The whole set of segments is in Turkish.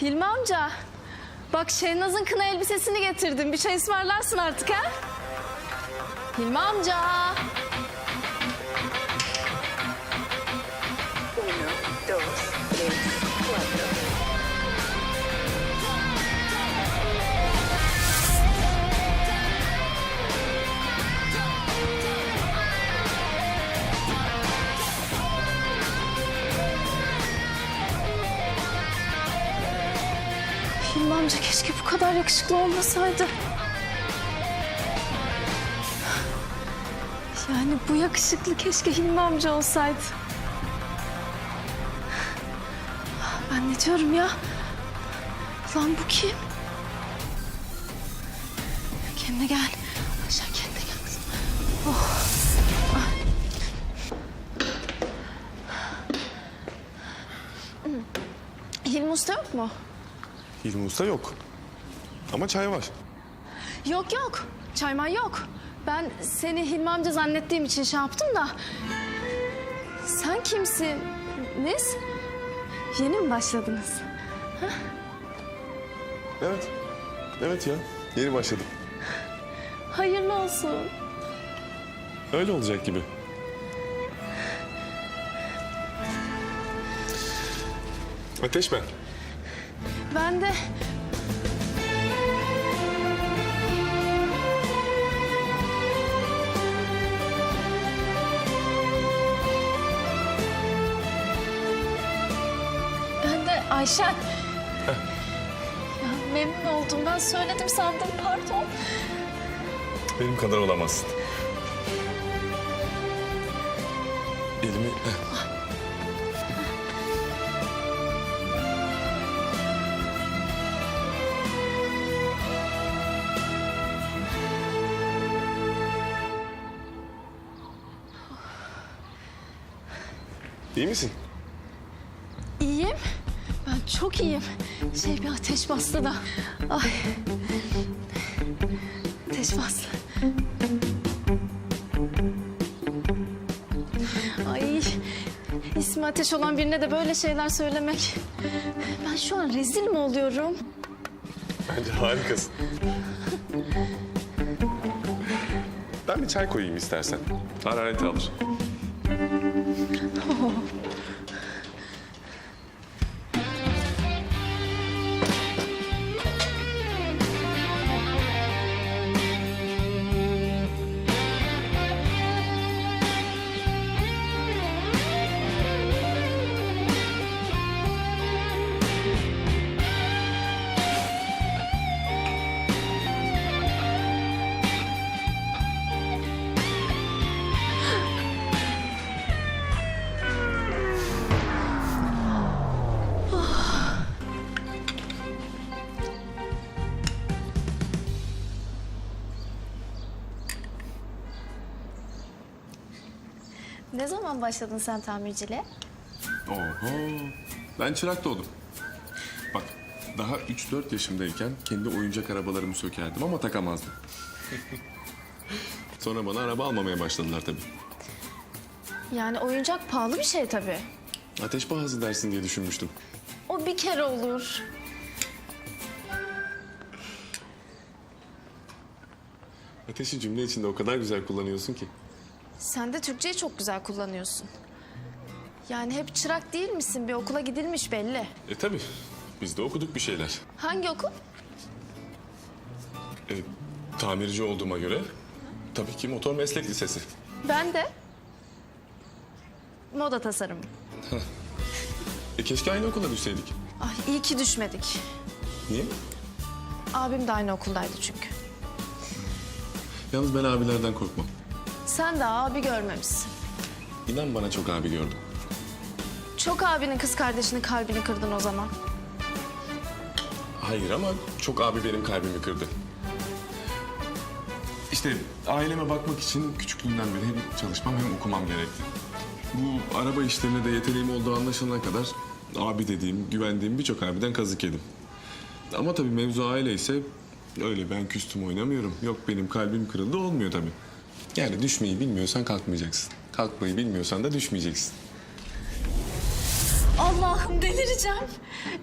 Hilmi amca. Bak Şehnaz'ın kına elbisesini getirdim. Bir şey ısmarlarsın artık ha? Hilmi amca. Amca keşke bu kadar yakışıklı olmasaydı. Yani bu yakışıklı keşke Hilmi amca olsaydı. Ben ne diyorum ya? Lan bu kim? Kendine gel. Aşağı kendine gel kızım. Oh. Ay. Hilmi Usta yok mu? Hilmi Usta yok. Ama çay var. Yok yok. Çayman yok. Ben seni Hilmi amca zannettiğim için şey yaptım da. Sen kimsin? Niz? Yeni mi başladınız? Evet. Evet ya. Yeni başladım. Hayırlı olsun. Öyle olacak gibi. Ateş ben. Ben de Ben de Ayşen. memnun oldum. Ben söyledim sandım. Pardon. Benim kadar olamazsın. Elimi... Heh. İyi misin? İyiyim. Ben çok iyiyim. Şey bir ateş bastı da. Ay. Ateş bastı. Ay. İsmi ateş olan birine de böyle şeyler söylemek. Ben şu an rezil mi oluyorum? Bence harikasın. Ben bir çay koyayım istersen. Harareti alır. Ne zaman başladın sen tamirciliğe? Oho. Ben çırak doğdum. Bak daha 3-4 yaşımdayken kendi oyuncak arabalarımı sökerdim ama takamazdım. Sonra bana araba almamaya başladılar tabii. Yani oyuncak pahalı bir şey tabii. Ateş pahası dersin diye düşünmüştüm. O bir kere olur. Ateşi cümle içinde o kadar güzel kullanıyorsun ki. Sen de Türkçeyi çok güzel kullanıyorsun. Yani hep çırak değil misin? Bir okula gidilmiş belli. E tabii. Biz de okuduk bir şeyler. Hangi okul? E, tamirci olduğuma göre tabii ki motor meslek lisesi. Ben de. Moda tasarımı. E keşke aynı okula düşseydik. Ay iyi ki düşmedik. Niye? Abim de aynı okuldaydı çünkü. Yalnız ben abilerden korkmam. Sen de abi görmemişsin. İnan bana çok abi gördüm. Çok abinin kız kardeşinin kalbini kırdın o zaman. Hayır ama çok abi benim kalbimi kırdı. İşte aileme bakmak için küçüklüğümden beri hem çalışmam hem okumam gerekti. Bu araba işlerine de yeteneğim olduğu anlaşılana kadar abi dediğim, güvendiğim birçok abiden kazık yedim. Ama tabii mevzu aile ise öyle ben küstüm oynamıyorum. Yok benim kalbim kırıldı olmuyor tabii. Yani düşmeyi bilmiyorsan kalkmayacaksın. Kalkmayı bilmiyorsan da düşmeyeceksin. Allah'ım delireceğim.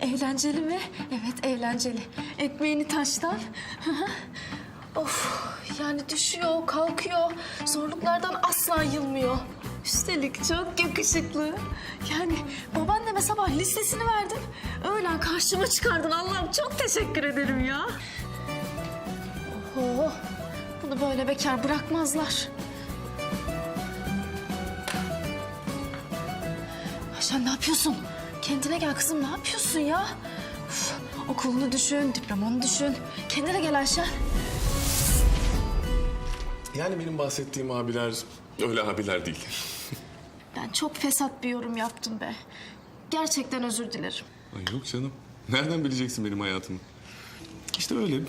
Eğlenceli mi? Evet eğlenceli. Ekmeğini taştan. Of yani düşüyor, kalkıyor. Zorluklardan asla yılmıyor. Üstelik çok yakışıklı. Yani babaanneme sabah listesini verdin. Öğlen karşıma çıkardın. Allah'ım çok teşekkür ederim ya. Oho, bunu böyle bekar bırakmazlar. Ayşen ne yapıyorsun? Kendine gel kızım ne yapıyorsun ya? Uf, okulunu düşün, diplomanı düşün. Kendine gel Ayşen. Yani benim bahsettiğim abiler öyle abiler değil. Ben çok fesat bir yorum yaptım be. Gerçekten özür dilerim. Ay yok canım. Nereden bileceksin benim hayatımı? İşte öyle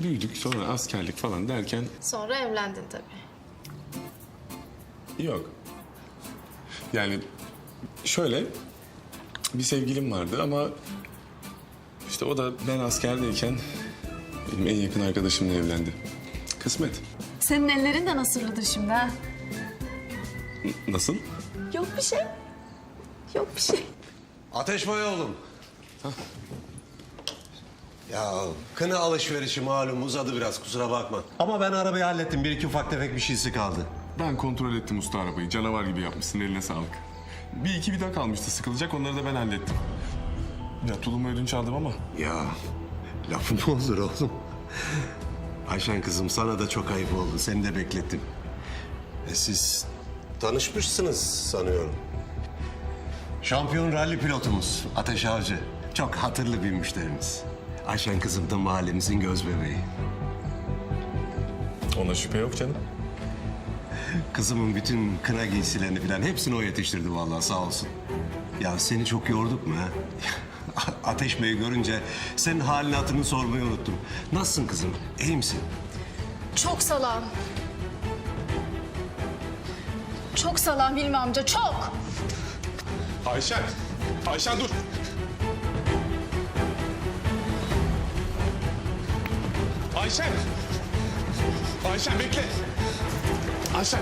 büyüdük sonra askerlik falan derken Sonra evlendin tabii. yok. Yani şöyle bir sevgilim vardı ama işte o da ben askerdeyken benim en yakın arkadaşımla evlendi. Kısmet. Senin ellerin de nasırlıdır şimdi ha? Nasıl? Yok bir şey. Yok bir şey. Ateş Bey oğlum. Ya kına alışverişi malum uzadı biraz kusura bakma. Ama ben arabayı hallettim. Bir iki ufak tefek bir şeysi kaldı. Ben kontrol ettim usta arabayı. Canavar gibi yapmışsın eline sağlık. Bir iki vida kalmıştı sıkılacak onları da ben hallettim. Ya tulumu ödünç aldım ama Ya lafı mı olur oğlum? Ayşen kızım sana da çok ayıp oldu. Seni de beklettim. E siz tanışmışsınız sanıyorum. Şampiyon ralli pilotumuz Ateş Avcı. Çok hatırlı bir müşterimiz. Ayşen kızım da mahallemizin göz bebeği. ona şüphe yok canım. Kızımın bütün kına giysilerini falan hepsini o yetiştirdi vallahi sağ olsun. Ya seni çok yorduk mu ha? Ateş Bey'i görünce senin halini hatırını sormayı unuttum. Nasılsın kızım? İyi misin? Çok salam. Çok salam Hilmi amca, çok. Ayşen! Ayşen dur! Ayşen! Ayşen bekle! Ayşen!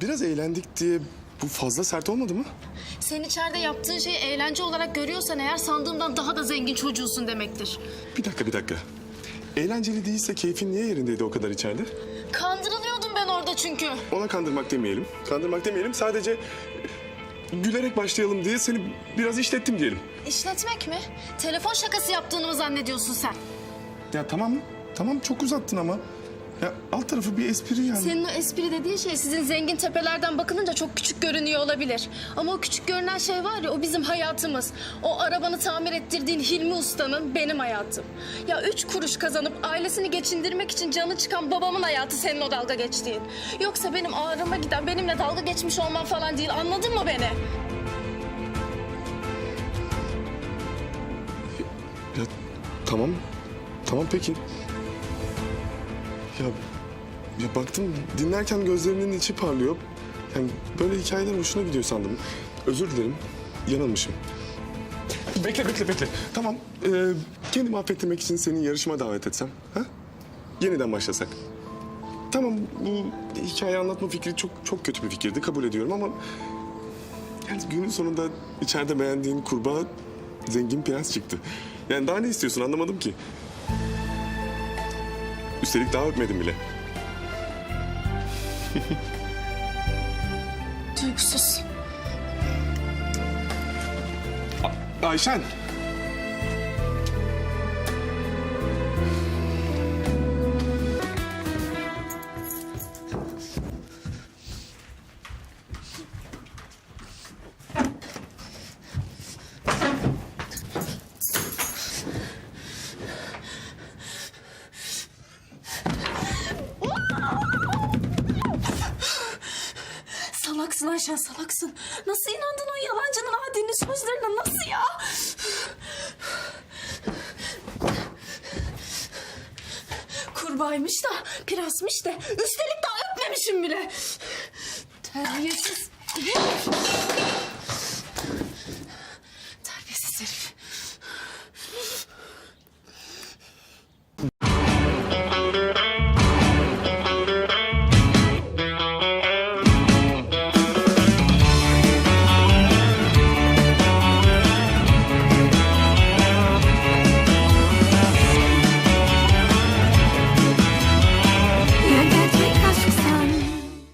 Biraz eğlendik diye bu fazla sert olmadı mı? Sen içeride yaptığın şeyi eğlence olarak görüyorsan eğer sandığımdan daha da zengin çocuğusun demektir. Bir dakika bir dakika. Eğlenceli değilse keyfin niye yerindeydi o kadar içeride? Kandırılıyordum ben orada çünkü. Ona kandırmak demeyelim. Kandırmak demeyelim. Sadece gülerek başlayalım diye seni biraz işlettim diyelim. İşletmek mi? Telefon şakası yaptığını mı zannediyorsun sen? Ya tamam. Tamam çok uzattın ama. Ya alt tarafı bir espri yani. Senin o espri dediğin şey sizin zengin tepelerden bakılınca çok küçük görünüyor olabilir. Ama o küçük görünen şey var ya o bizim hayatımız. O arabanı tamir ettirdiğin Hilmi Usta'nın benim hayatım. Ya üç kuruş kazanıp ailesini geçindirmek için canı çıkan babamın hayatı senin o dalga geçtiğin. Yoksa benim ağrıma giden benimle dalga geçmiş olman falan değil anladın mı beni? Ya tamam. Tamam peki. Ya, ya baktım dinlerken gözlerinin içi parlıyor. Yani böyle hikayeler hoşuna gidiyor sandım. Özür dilerim. Yanılmışım. Bekle bekle bekle. Tamam. Ee, kendimi affettirmek için seni yarışma davet etsem. Ha? Yeniden başlasak. Tamam bu hikaye anlatma fikri çok çok kötü bir fikirdi kabul ediyorum ama... Yani günün sonunda içeride beğendiğin kurbağa zengin prens çıktı. Yani daha ne istiyorsun anlamadım ki. Üstelik daha öpmedim bile. Duygusuz. Ayşen. Ayşen salaksın. Nasıl inandın o yalancının adinin sözlerine nasıl ya? Kurbağaymış da prensmiş de üstelik daha öpmemişim bile. Terbiyesiz.